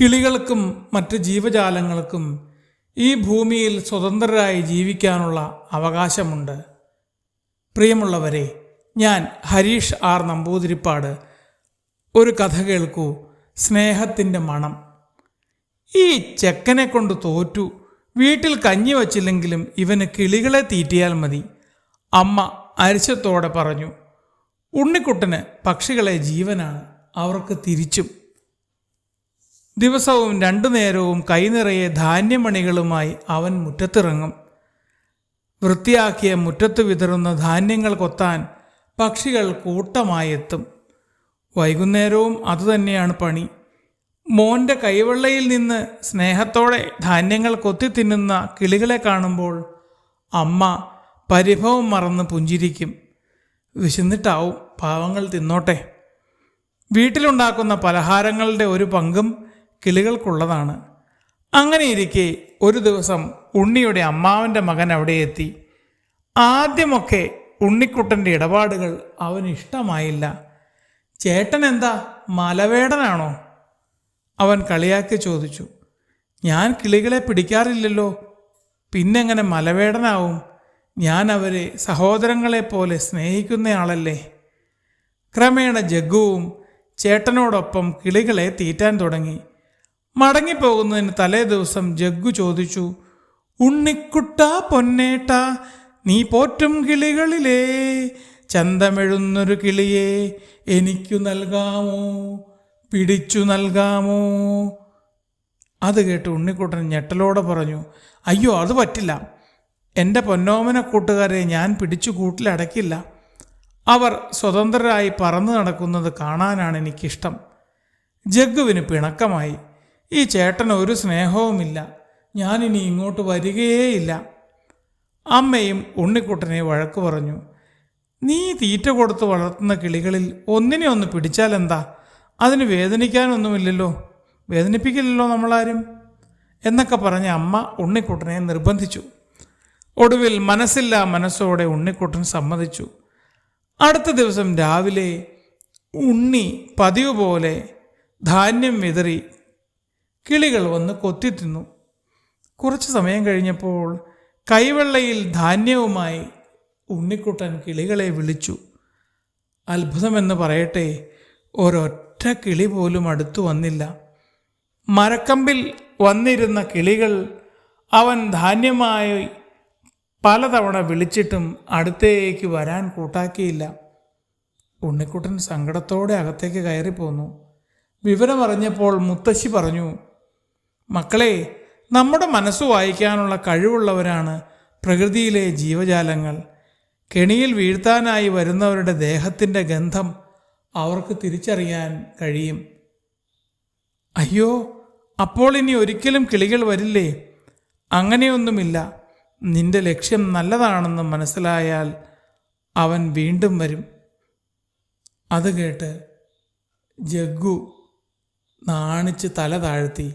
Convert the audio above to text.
കിളികൾക്കും മറ്റ് ജീവജാലങ്ങൾക്കും ഈ ഭൂമിയിൽ സ്വതന്ത്രരായി ജീവിക്കാനുള്ള അവകാശമുണ്ട്. പ്രിയമുള്ളവരെ ഞാൻ ഹരീഷ് ആർ നമ്പൂതിരിപ്പാട് ഒരു കഥ കേൾക്കൂ. സ്നേഹത്തിന്റെ മണം. ഈ ചെക്കനെ കൊണ്ട് തോറ്റു. വീട്ടിൽ കഞ്ഞി വച്ചില്ലെങ്കിലും ഇവന് കിളികളെ തീറ്റിയാൽ മതി. അമ്മ അരിശത്തോടെ പറഞ്ഞു ഉണ്ണിക്കുട്ടന് പക്ഷികളെ ജീവനാണ്. അവർക്ക് തിരിച്ചും ദിവസവും രണ്ടു നേരവും കൈനിറയെ ധാന്യമണികളുമായി അവൻ മുറ്റത്തിറങ്ങും. വൃത്തിയാക്കിയ മുറ്റത്ത് വിതറുന്ന ധാന്യങ്ങൾ കൊത്താൻ പക്ഷികൾ കൂട്ടമായി എത്തും. വൈകുന്നേരവും അതുതന്നെയാണ് പണി. മോന്റെ കൈവെള്ളയിൽ നിന്ന് സ്നേഹത്തോടെ ധാന്യങ്ങൾ കൊത്തി തിന്നുന്ന കിളികളെ കാണുമ്പോൾ അമ്മ പരിഭവം മറന്ന് പുഞ്ചിരിക്കും. വിശന്നിട്ടാവും പാവങ്ങൾ തിന്നോട്ടെ. വീട്ടിലുണ്ടാക്കുന്ന പലഹാരങ്ങളുടെ ഒരു പങ്കും കിളികൾക്കുള്ളതാണ്. അങ്ങനെയിരിക്കെ ഒരു ദിവസം ഉണ്ണിയുടെ അമ്മാവന്റെ മകൻ അവിടെ എത്തി. ആദ്യമൊക്കെ ഉണ്ണിക്കുട്ടന്റെ ഇടപാടുകൾ അവന് ഇഷ്ടമായില്ല. ചേട്ടൻ എന്താ മലവേടനാണോ? അവൻ കളിയാക്കി ചോദിച്ചു. ഞാൻ കിളികളെ പിടിക്കാറില്ലല്ലോ. പിന്നെങ്ങനെ മലവേടനാവും? ഞാൻ അവരെ സഹോദരങ്ങളെ സഹോദരങ്ങളെപ്പോലെ സ്നേഹിക്കുന്നയാളല്ലേ ക്രമേണ ജഗ്ഗുവും ചേട്ടനോടൊപ്പം കിളികളെ തീറ്റാൻ തുടങ്ങി. മടങ്ങിപ്പോകുന്നതിന് തലേ ദിവസം ജഗ്ഗു ചോദിച്ചു ഉണ്ണിക്കുട്ട പൊന്നേട്ട നീ പോറ്റും കിളികളിലേ ചന്തമെഴുന്നൊരു കിളിയെ എനിക്കു നൽകാമോ? പിടിച്ചു നൽകാമോ? അത് കേട്ട് ഉണ്ണിക്കുട്ടൻ ഞെട്ടലോടെ പറഞ്ഞു അയ്യോ അത് പറ്റില്ല. എന്റെ പൊന്നോമന കൂട്ടുകാരെ ഞാൻ പിടിച്ചു കൂട്ടിലടക്കില്ല. അവർ സ്വതന്ത്രരായി പറന്നു നടക്കുന്നത് കാണാനാണ് എനിക്കിഷ്ടം. ജഗ്ഗുവിന് പിണക്കമായി. ഈ ചേട്ടന് ഒരു സ്നേഹവുമില്ല. ഞാനിനി ഇങ്ങോട്ട് വരികയേയില്ല. അമ്മയും ഉണ്ണിക്കുട്ടനെ വഴക്ക് പറഞ്ഞു. നീ തീറ്റ കൊടുത്ത് വളർത്തുന്ന കിളികളിൽ ഒന്നിനെ ഒന്ന് പിടിച്ചാലെന്താ? അതിന് വേദനിക്കാനൊന്നുമില്ലല്ലോ. വേദനിപ്പിക്കില്ലല്ലോ നമ്മളാരും. എന്നൊക്കെ പറഞ്ഞ് അമ്മ ഉണ്ണിക്കുട്ടനെ നിർബന്ധിച്ചു. ഒടുവിൽ മനസ്സില്ല മനസ്സോടെ ഉണ്ണിക്കുട്ടൻ സമ്മതിച്ചു. അടുത്ത ദിവസം രാവിലെ ഉണ്ണി പതിവ് പോലെ ധാന്യം വിതറി കിളികൾ വന്ന് കൊത്തി തിന്നു. കുറച്ച് സമയം കഴിഞ്ഞപ്പോൾ കൈവെള്ളയിൽ ധാന്യവുമായി ഉണ്ണിക്കുട്ടൻ കിളികളെ വിളിച്ചു. അത്ഭുതമെന്ന് പറയട്ടെ ഒരൊറ്റ കിളി പോലും അടുത്തു വന്നില്ല. മരക്കമ്പിൽ വന്നിരുന്ന കിളികൾ അവൻ ധാന്യമായി പലതവണ വിളിച്ചിട്ടും അടുത്തേക്ക് വരാൻ കൂട്ടാക്കിയില്ല. ഉണ്ണിക്കുട്ടൻ സങ്കടത്തോടെ അകത്തേക്ക് കയറിപ്പോന്നു. വിവരമറിഞ്ഞപ്പോൾ മുത്തശ്ശി പറഞ്ഞു മക്കളെ നമ്മുടെ മനസ്സ് വായിക്കാനുള്ള കഴിവുള്ളവരാണ് പ്രകൃതിയിലെ ജീവജാലങ്ങൾ. കെണിയിൽ വീഴ്ത്താനായി വരുന്നവരുടെ ദേഹത്തിന്റെ ഗന്ധം അവർക്ക് തിരിച്ചറിയാൻ കഴിയും. അയ്യോ അപ്പോൾ ഇനി ഒരിക്കലും കിളികൾ വരില്ലേ? അങ്ങനെയൊന്നുമില്ല. നിന്റെ ലക്ഷ്യം നല്ലതാണെന്ന് മനസ്സിലായാൽ അവൻ വീണ്ടും വരും. അത് കേട്ട് ജഗ്ഗു നാണിച്ച് തല താഴ്ത്തി.